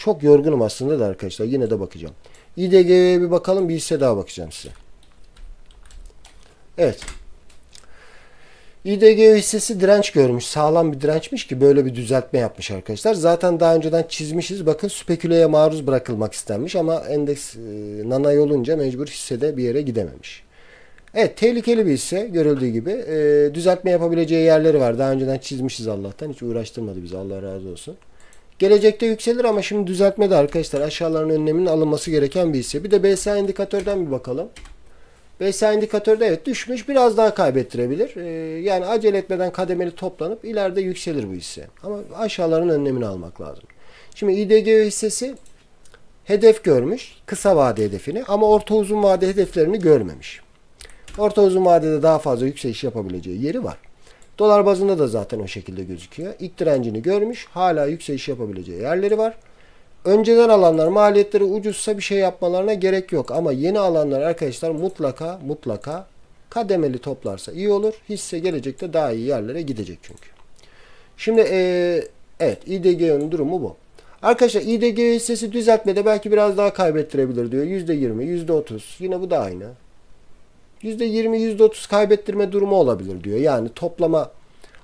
Çok yorgunum aslında da arkadaşlar. Yine de bakacağım. İDG'ye bir bakalım. Bir hisse daha bakacağım size. Evet. İDG hissesi direnç görmüş. Sağlam bir dirençmiş ki böyle bir düzeltme yapmış arkadaşlar. Zaten daha önceden çizmişiz. Bakın speküleye maruz bırakılmak istenmiş ama endeks e, nanay olunca mecbur hissede bir yere gidememiş. Evet tehlikeli bir hisse görüldüğü gibi. E, düzeltme yapabileceği yerleri var. Daha önceden çizmişiz Allah'tan. Hiç uğraştırmadı bizi Allah razı olsun. Gelecekte yükselir ama şimdi düzeltmede arkadaşlar aşağıların önleminin alınması gereken bir hisse. Bir de BSA indikatörden bir bakalım. BSA indikatörde evet düşmüş biraz daha kaybettirebilir. Ee, yani acele etmeden kademeli toplanıp ileride yükselir bu hisse. Ama aşağıların önlemini almak lazım. Şimdi İDG hissesi hedef görmüş. Kısa vade hedefini ama orta uzun vade hedeflerini görmemiş. Orta uzun vadede daha fazla yükseliş yapabileceği yeri var. Dolar bazında da zaten o şekilde gözüküyor. İlk direncini görmüş. Hala yükseliş yapabileceği yerleri var. Önceden alanlar maliyetleri ucuzsa bir şey yapmalarına gerek yok. Ama yeni alanlar arkadaşlar mutlaka mutlaka kademeli toplarsa iyi olur. Hisse gelecekte daha iyi yerlere gidecek çünkü. Şimdi eee, evet İDG'nin durumu bu. Arkadaşlar İDG hissesi düzeltmede belki biraz daha kaybettirebilir diyor. %20, %30 yine bu da aynı. %20, %30 kaybettirme durumu olabilir diyor. Yani toplama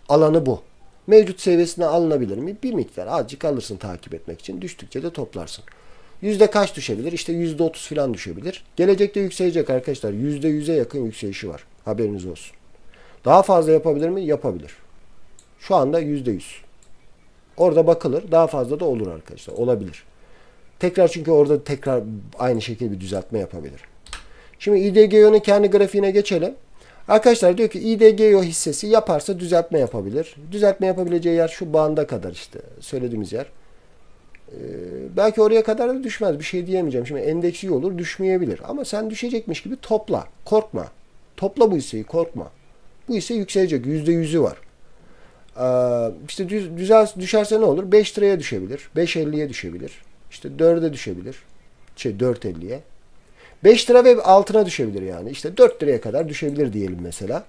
alanı bu. Mevcut seviyesine alınabilir mi? Bir miktar azıcık alırsın takip etmek için. Düştükçe de toplarsın. Yüzde kaç düşebilir? İşte yüzde otuz falan düşebilir. Gelecekte yükselecek arkadaşlar. Yüzde yüze yakın yükselişi var. Haberiniz olsun. Daha fazla yapabilir mi? Yapabilir. Şu anda yüzde yüz. Orada bakılır. Daha fazla da olur arkadaşlar. Olabilir. Tekrar çünkü orada tekrar aynı şekilde bir düzeltme yapabilir. Şimdi İDGO'nun kendi grafiğine geçelim. Arkadaşlar diyor ki İDGO hissesi yaparsa düzeltme yapabilir. Düzeltme yapabileceği yer şu banda kadar işte söylediğimiz yer. Ee, belki oraya kadar da düşmez. Bir şey diyemeyeceğim. Şimdi endeks iyi olur düşmeyebilir. Ama sen düşecekmiş gibi topla. Korkma. Topla bu hisseyi korkma. Bu hisse yükselecek. Yüzde yüzü var. Ee, işte düz, düşerse ne olur? 5 liraya düşebilir. 5.50'ye düşebilir. İşte 4'e düşebilir. Şey 4.50'ye. 5 lira ve altına düşebilir yani. İşte 4 liraya kadar düşebilir diyelim mesela.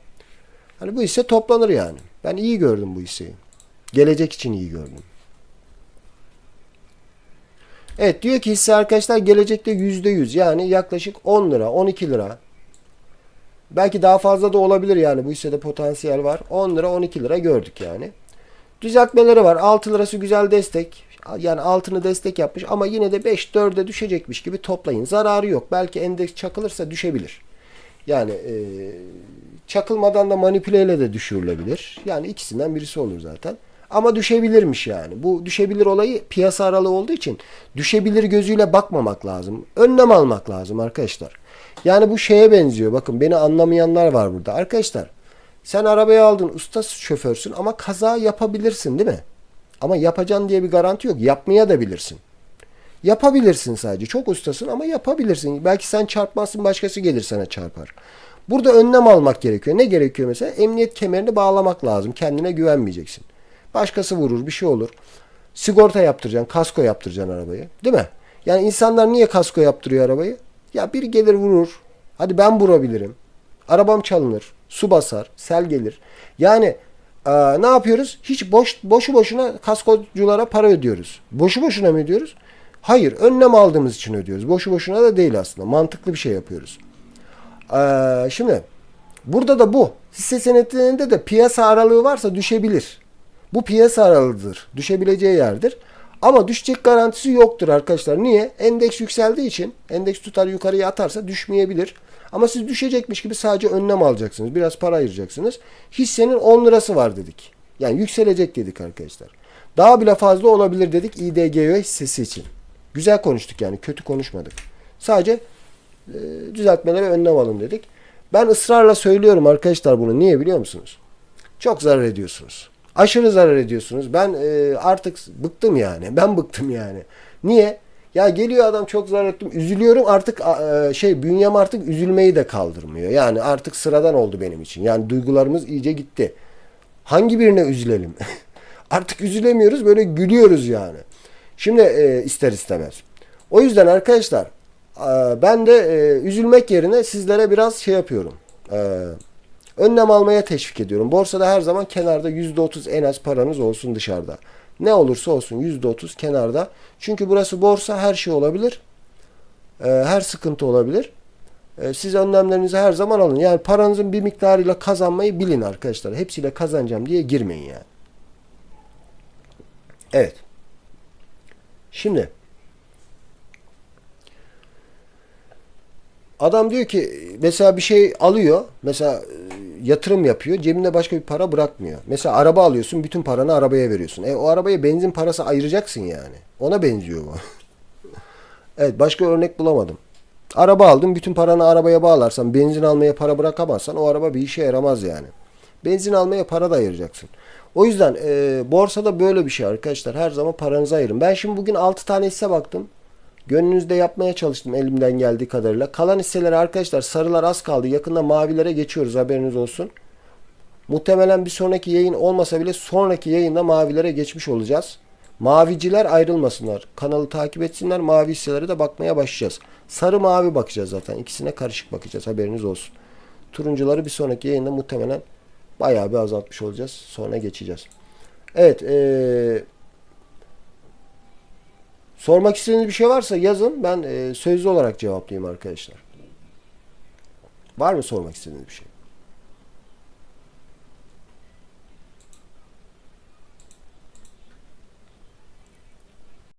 Hani bu hisse toplanır yani. Ben iyi gördüm bu hisseyi. Gelecek için iyi gördüm. Evet diyor ki hisse arkadaşlar gelecekte %100 yani yaklaşık 10 lira 12 lira belki daha fazla da olabilir yani bu hissede potansiyel var. 10 lira 12 lira gördük yani. Düzeltmeleri var. 6 lirası güzel destek. Yani altını destek yapmış ama yine de 5-4'e düşecekmiş gibi toplayın. Zararı yok. Belki endeks çakılırsa düşebilir. Yani e, çakılmadan da manipüleyle de düşürülebilir. Yani ikisinden birisi olur zaten. Ama düşebilirmiş yani. Bu düşebilir olayı piyasa aralığı olduğu için düşebilir gözüyle bakmamak lazım. Önlem almak lazım arkadaşlar. Yani bu şeye benziyor. Bakın beni anlamayanlar var burada. Arkadaşlar sen arabayı aldın usta şoförsün ama kaza yapabilirsin değil mi? Ama yapacaksın diye bir garanti yok. Yapmaya da bilirsin. Yapabilirsin sadece. Çok ustasın ama yapabilirsin. Belki sen çarpmazsın başkası gelir sana çarpar. Burada önlem almak gerekiyor. Ne gerekiyor mesela? Emniyet kemerini bağlamak lazım. Kendine güvenmeyeceksin. Başkası vurur bir şey olur. Sigorta yaptıracaksın. Kasko yaptıracaksın arabayı. Değil mi? Yani insanlar niye kasko yaptırıyor arabayı? Ya biri gelir vurur. Hadi ben vurabilirim. Arabam çalınır. Su basar. Sel gelir. Yani ee, ne yapıyoruz? Hiç boş boşu boşuna kaskoculara para ödüyoruz. Boşu boşuna mı ödüyoruz? Hayır, önlem aldığımız için ödüyoruz. Boşu boşuna da değil aslında. Mantıklı bir şey yapıyoruz. Ee, şimdi burada da bu. Hisse senetlerinde de piyasa aralığı varsa düşebilir. Bu piyasa aralığıdır. Düşebileceği yerdir. Ama düşecek garantisi yoktur arkadaşlar. Niye? Endeks yükseldiği için endeks tutar yukarıya atarsa düşmeyebilir. Ama siz düşecekmiş gibi sadece önlem alacaksınız. Biraz para ayıracaksınız. Hissenin 10 lirası var dedik. Yani yükselecek dedik arkadaşlar. Daha bile fazla olabilir dedik İDGO hissesi için. Güzel konuştuk yani kötü konuşmadık. Sadece e, düzeltmelere önlem alın dedik. Ben ısrarla söylüyorum arkadaşlar bunu. Niye biliyor musunuz? Çok zarar ediyorsunuz. Aşırı zarar ediyorsunuz. Ben e, artık bıktım yani. Ben bıktım yani. Niye? Ya geliyor adam çok zarar ettim. Üzülüyorum artık e, şey bünyem artık üzülmeyi de kaldırmıyor. Yani artık sıradan oldu benim için. Yani duygularımız iyice gitti. Hangi birine üzülelim? artık üzülemiyoruz böyle gülüyoruz yani. Şimdi e, ister istemez. O yüzden arkadaşlar e, ben de e, üzülmek yerine sizlere biraz şey yapıyorum. Önlem almaya teşvik ediyorum. Borsada her zaman kenarda %30 en az paranız olsun dışarıda. Ne olursa olsun %30 kenarda. Çünkü burası borsa her şey olabilir. Ee, her sıkıntı olabilir. Ee, siz önlemlerinizi her zaman alın. Yani paranızın bir miktarıyla kazanmayı bilin arkadaşlar. Hepsiyle kazanacağım diye girmeyin yani. Evet. Şimdi adam diyor ki mesela bir şey alıyor. Mesela yatırım yapıyor. Cebinde başka bir para bırakmıyor. Mesela araba alıyorsun. Bütün paranı arabaya veriyorsun. E o arabaya benzin parası ayıracaksın yani. Ona benziyor bu. evet başka örnek bulamadım. Araba aldın. Bütün paranı arabaya bağlarsan benzin almaya para bırakamazsan o araba bir işe yaramaz yani. Benzin almaya para da ayıracaksın. O yüzden e, borsada böyle bir şey arkadaşlar. Her zaman paranızı ayırın. Ben şimdi bugün 6 tane hisse baktım. Gönlünüzde yapmaya çalıştım elimden geldiği kadarıyla. Kalan hisseleri arkadaşlar sarılar az kaldı. Yakında mavilere geçiyoruz haberiniz olsun. Muhtemelen bir sonraki yayın olmasa bile sonraki yayında mavilere geçmiş olacağız. Maviciler ayrılmasınlar. Kanalı takip etsinler. Mavi hisselere de bakmaya başlayacağız. Sarı mavi bakacağız zaten. İkisine karışık bakacağız. Haberiniz olsun. Turuncuları bir sonraki yayında muhtemelen bayağı bir azaltmış olacağız. Sonra geçeceğiz. Evet. Ee, sormak istediğiniz bir şey varsa yazın. Ben e, sözlü olarak cevaplayayım arkadaşlar. Var mı sormak istediğiniz bir şey?